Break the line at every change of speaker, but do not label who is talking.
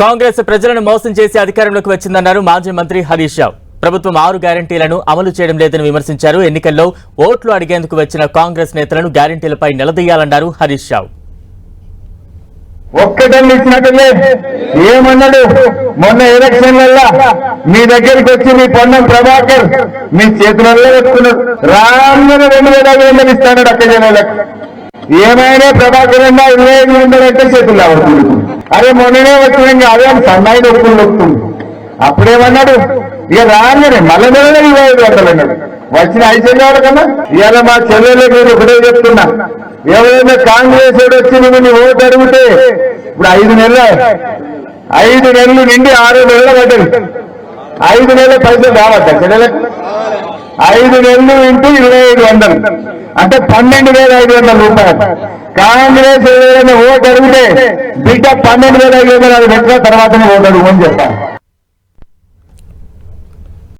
కాంగ్రెస్ ప్రజలను మోసం చేసి అధికారంలోకి వచ్చిందన్నారు మాజీ మంత్రి హరీష్ రావు. ప్రభుత్వం ఆరు గ్యారంటీలను అమలు చేయడం లేదని విమర్శించారు. ఎన్నికల్లో ఓట్లు అడిగేందుకు వచ్చిన కాంగ్రెస్ నేతలను గ్యారంటీలపై నిలదీయాలన్నారు హరీష్ రావు.
ఒక్కటన్ని ఇచ్చినట్టులే ఏమన్నాడు? మొన్న ఎలక్షన్లల్లా మీ దగ్గరికి వచ్చి మీ పొన్నం ప్రభాకర్ మీ చేతులలో పెట్టుకున్నాడు రాగానే రెండు వేల ఐదు వందలు ఇస్తాడు అక్క జనాలకు. ఏమైనా ప్రభాకర్ అన్నా ఇరవై ఐదు వందలు అంటే చేతులు పడుతుంది అదే మొన్ననే వచ్చిన ఇంకా అదే సన్నాయి నొప్పులు నొప్పుతుంది అప్పుడేమన్నాడు? ఇక రాగానే మళ్ళీ నెలలో ఇరవై ఐదు వందలు అన్నాడు. వచ్చిన ఐదు చెల్లెవాళ్ళ ఇవాళ మా చెల్లెళ్ళకి నేను ఒకటే చెప్తున్నా. ఎవరైనా కాంగ్రెస్ వచ్చి నువ్వు ఓటు అడిగితే ఇప్పుడు ఐదు నెలలు. ఐదు నెలలు నిండి ఆరు నెలలు పడ్డది ఐదు నెలల పైసలు రావద్దా చెల్లెలకు? ఐదు నెలలు ఇంటూ ఇరవై ఐదు వందలు. అంటే పన్నెండు వేల ఐదు వందల రూపాయలు. కాంగ్రెస్ ఏదైనా ఓటు అడిగితే బిడ్డ పన్నెండు వేల ఐదు వందలు అది పెట్టిన తర్వాతనే ఓటు అడుగు అని చెప్పాను